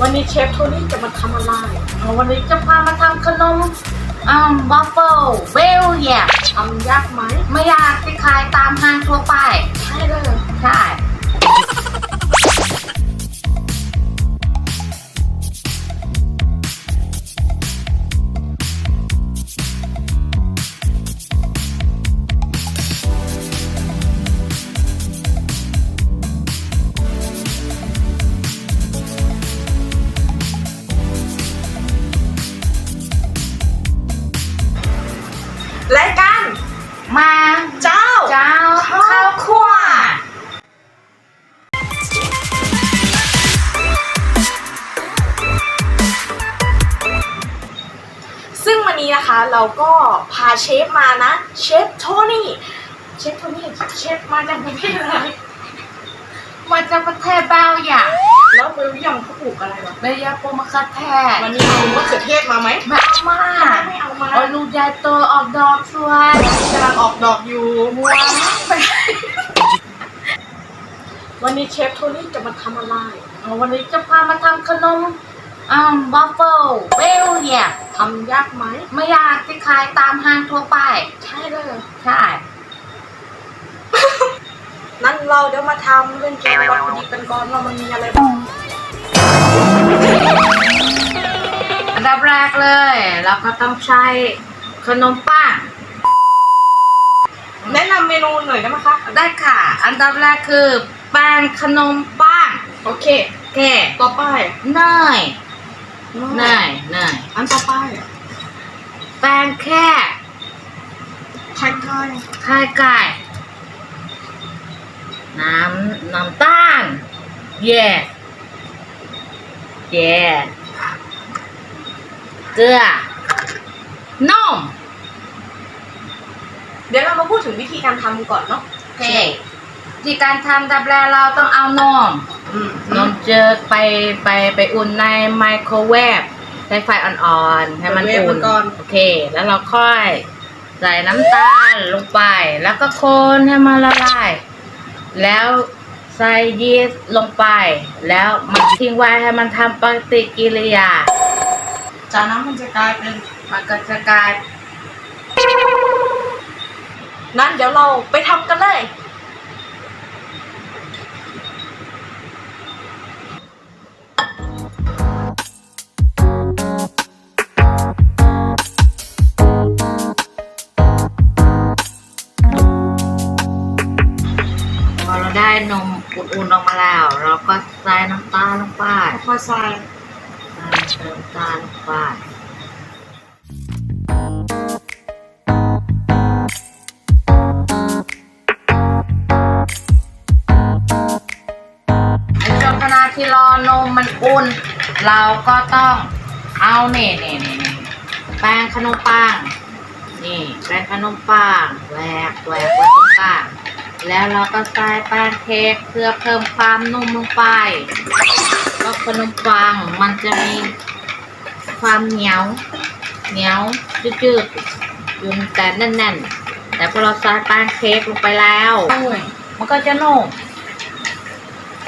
วันนี้เชฟโทนี่จะมาทำอะไรวันนี้จะพามาทำขนมอ่าบัฟเฟิลเบลเยียทำยากไหม ไม่ยากที่ขายตามห้างทั่วไป ใช่เลย ใช่ เราก็พาเชฟมานะ เชฟโทนี่ เชฟโทนี่ เชฟมาจากประเทศอะไร มาจากประเทศเบลเยียมแล้วเบลเยียมเขาปลูกอะไรวะเบลเยียมปลูกมะเขือเทศวันนี้เอามะเขือเทศมาไหมไม่เอามาไม่เอามาโอ้ยลูกใหญ่โตออกดอกสวยกำลังออกดอกอยู่มัววันนี้เชฟโทนี่จะมาทำอะไรวันนี้จะพามาทำขนมอ่าบัฟเฟิลเบลเยียม ทำยากไหม ไม่ยากที่ขายตามห้างทั่วไป ใช่เลย ใช่ นั่นเราเดี๋ยวมาทำเรื่องเกมวัตถุดิบกันก่อนว่ามันมีอะไรบ้าง อันดับแรกเลยเราก็ต้องใช้ขนมปัง แนะนำเมนูหน่อยได้ไหมคะ ได้ค่ะ อันดับแรกคือแป้งขนมปัง โอเค แก่ต่อไปเนย เนยเนยอันต่อไปแป้งแค่ไข่ไก่ไข่ไก่น้ำน้ำตาลเย่เย่เกลือนมเดี๋ยวเรามาพูดถึงวิธีการทำก่อนเนาะโอเคที่การทำดับแรกเราต้องเอานมอืม นมเจอไปไปไปอุ่นในไมโครเวฟใช้ไฟอ่อนๆให้มันอุ่นโอเค แล้วเราค่อยใส่น้ำตาลลงไป แล้วก็คนให้มันละลาย แล้วใส่ยีสต์ลงไป แล้วมันทิ้งไว้ให้มันทำปฏิกิริยา จากนั้นมันจะกลายเป็นมันก็จะกลายนั้นเดี๋ยวเราไปทำกันเลย นมอุ่นๆออกมาแล้ว เราก็ใส่น้ำตาลลงไปค่อยใส่ใส่น้ำตาลลงไปในช่วงขณะที่รอนมมันอุ่น เราก็ต้องเอาเนี่ยเนี่ยเนี่ยเนี่ยแป้งขนมปัง นี่แป้งขนมปังแหวกแหวกไว้ตรงกลาง แล้วเราก็ใส่แป้งเค้กเพื่อเพิ่มความนุ่มลงไปเพราะขนมปังมันจะมีความเหนียว เหนียวจืดๆยู่แต่แน่นๆ แต่พอเราใส่แป้งเค้กลงไปแล้วมันก็จะนุ่ม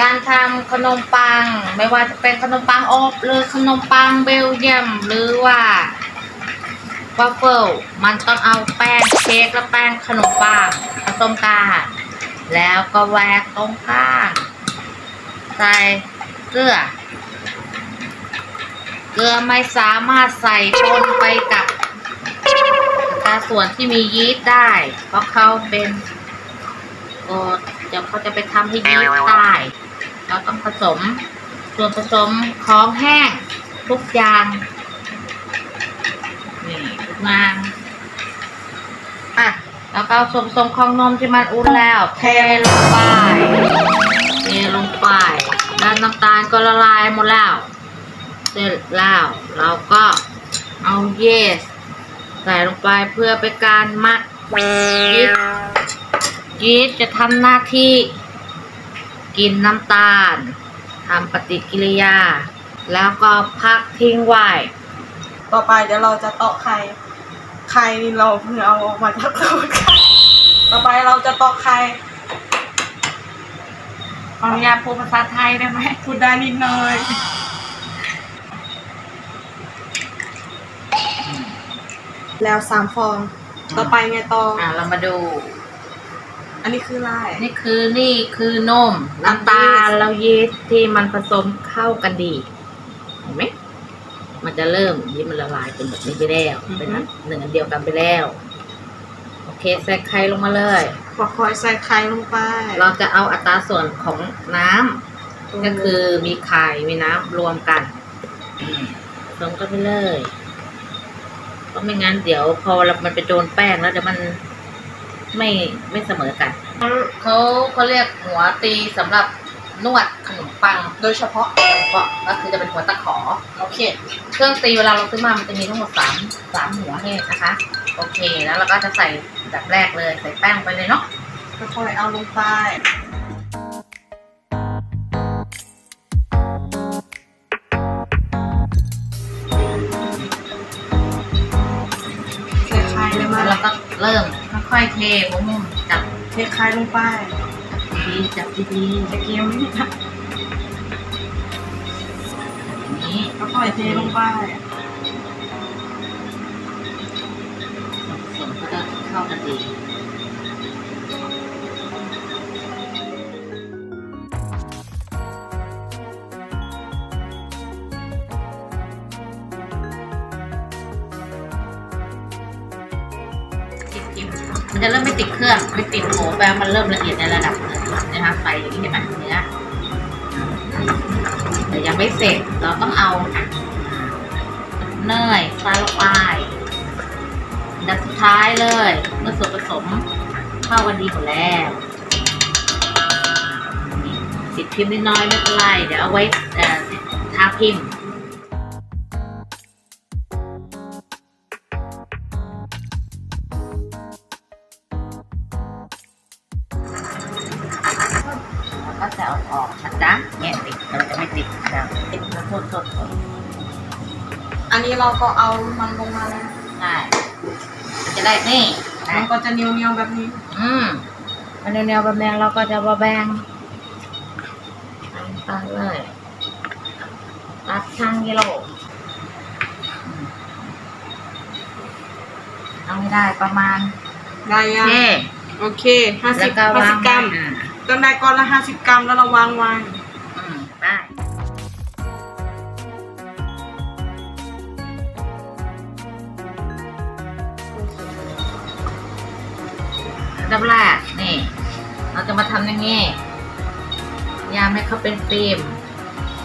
การทำขนมปังไม่ว่าจะเป็นขนมปังอบหรือขนมปังเบลเยียมหรือว่าวัฟเฟิลมันต้องเอาแป้งเค้กและแป้งขนมปังผสมกัน แล้วก็แหวกตรงกลางใส่เกลือ เกลือไม่สามารถใส่ปนไปกับตาส่วนที่มียีสต์ได้ เพราะเขาเป็นโอ้เดี๋ยวเขาจะไปทำให้ยีสต์ตายเราต้องผสมส่วนผสมของแห้งทุกอย่างนี่ทุกอย่าง แล้วก็ส่วนผสมของนมที่มันอุ่นแล้ว เทลงไป เทลงไปแล้วน้ำตาลก็ละลายหมดแล้ว เสร็จแล้ว เราก็เอาเยส ใส่ลงไปเพื่อเป็นการมักยีสยีสจะทำหน้าที่ กินน้ำตาลทำปฏิกิริยา แล้วก็พักทิ้งไว้ ต่อไปเดี๋ยวเราจะตอกไข่ ใครเราเพิ่งเอาออกมาจากตู้ค่ะต่อไปเราจะตอกไข่ขออนุญาตพูดภาษาไทยได้ไหมพูดได้นิดหน่อยแล้วสามฟอง ต่อไปไงต่ออะเรามาดู อันนี้คืออะไรนี่คือนี่คือนมน้ำตาลเราวยีสต์ที่มันผสมเข้ากันดี เห็นไหม มันจะเริ่มยีสต์มันละลายเป็นแบบนี้ไปแล้ว เป็นอันหนึ่งอันเดียวกันไปแล้ว โอเคใส่ไข่ลงมาเลยค่อยๆใส่ไข่ลงไป เราจะเอาอัตราส่วนของน้ำก็คือมีไข่มีน้ำรวมกันอืมผสมกันไปเลยเพราะไม่งั้นเดี๋ยวพอเรามันไปโดนแป้งแล้วเดี๋ยวมันไม่ไม่เสมอกันเขาเขาเรียกหัวตีสำหรับ นวดขนมปัง โดยเฉพาะก็ก็คือจะเป็นหัวตะขอ โอเค เครื่องตีเวลาเราซื้อมา มันจะมีทั้งหมดสามสามหัวให้นะคะ โอเค แล้วเราก็จะใส่แบบแรกเลย ใส่แป้งไปเลยเนาะ ค่อยๆเอาลงไปใส่ไข่เลยมาแล้วเราก็เริ่มค่อยๆเทมุมๆจับเทไข่ลงไป ดีๆจับดีๆตะเกียบนี่นะๆอย่างนี้ค่อยๆเทลงไปส่วนก็จะเข้ากันดี จะเริ่มไม่ติดเครื่องไม่ติดโหแปลว่ามันเริ่มละเอียดในระดับหนึ่งนะคะไฟอย่างนี้เห็นไหมเนื้อแต่ยังไม่เสร็จเราต้องเอาเนยใส่ลงไปอันดับสุดท้ายเลยเมื่อส่วนผสมเข้ากันดีหมดแล้วติดพิมพ์นิดน้อยไม่เป็นไรเดี๋ยวเอาไว้ทาพิมพ์ อันนี้เราก็เอามันลงมาแล้วใช่มันจะได้นี่นะมันก็จะเนียวๆแบบนี้ อืมมันแนวๆแบบแบงเราก็จะมาแบงตัดเลยตัดช่างกิโลอืมเอาไม่ได้ประมาณได้โอยังเคโอเคห้าสิแล้บวก็ห้าวาสิงบกรัมอ่าต้องได้ก้อนละห้าสิบกรัมแล้วเราวางไว้ อืมได้ ดับแรกนี่ เราจะมาทำอย่างนี้ยามให้เขาเป็นฟิล์ม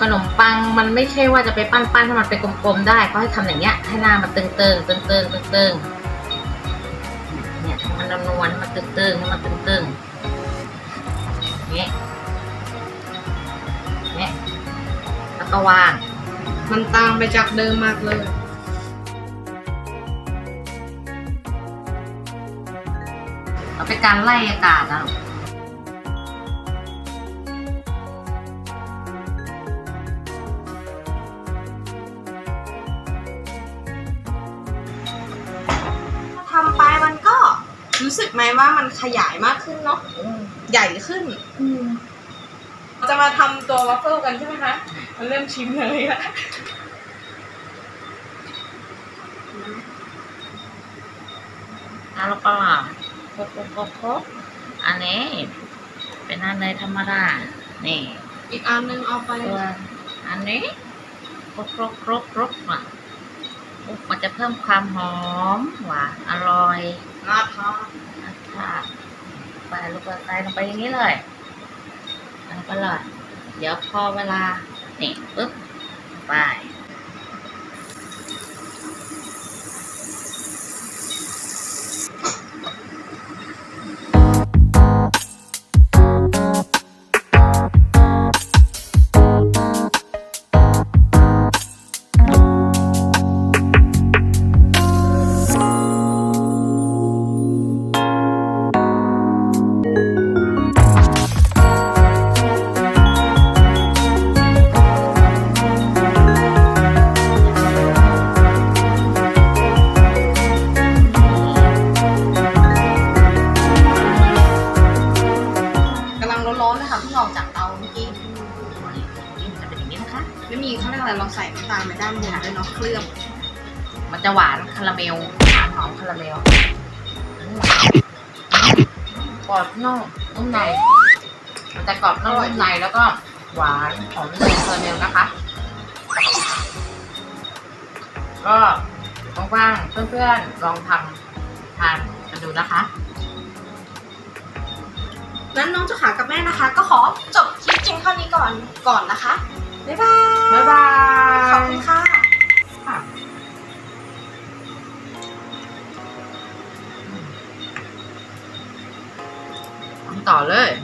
ขนมปังมันไม่ใช่ว่าจะไปปั้นๆให้มันเป็นกลมๆได้เขาให้ทำอย่างเงี้ย ให้หน้ามันตึงๆตึงๆตึงๆตึงๆเนี่ยมันนวลๆมันตึงๆให้มันตึงๆอย่างนี้เนี่ยแล้วก็วางมันต่างไปจากเดิมมากเลย เราเป็นการไล่อากาศนะทำไปมันก็รู้สึกไหมว่ามันขยายมากขึ้นเนาะใหญ่ขึ้นเราจะมาทำตัววัฟเฟิลกันใช่ไหมคะ มันเริ่มชิมเลยละแล้วก็ครบครบครบ ครบอันนี้เป็นอันเนยธรรมดา นี่ อีกอันหนึงเอาไป ตัวอันนี้ครบครบครบครบอะอุ๊ยมันจะเพิ่มความหอมหวานอร่อยน่าทานนะคะใส่ลูกกระใส่ลงไปอย่างนี้เลยแล้วก็เลยเดี๋ยวพอเวลา นี่ปึ๊บไป จะหวานคาราเมลหวานหอมคาราเมลกรอบนอกนุ่มในมันจะกรอบนอกนุ่มในแล้วก็หวานหอมคาราเมลนะคะ ก็ว่างๆเพื่อนๆลองทำทานกันดูนะคะนั้นน้องเจ้าขากับแม่นะคะ ก็ขอจบคลิปเพียงเท่านี้ก่อนก่อนนะคะ บ๊ายบาย 好嘞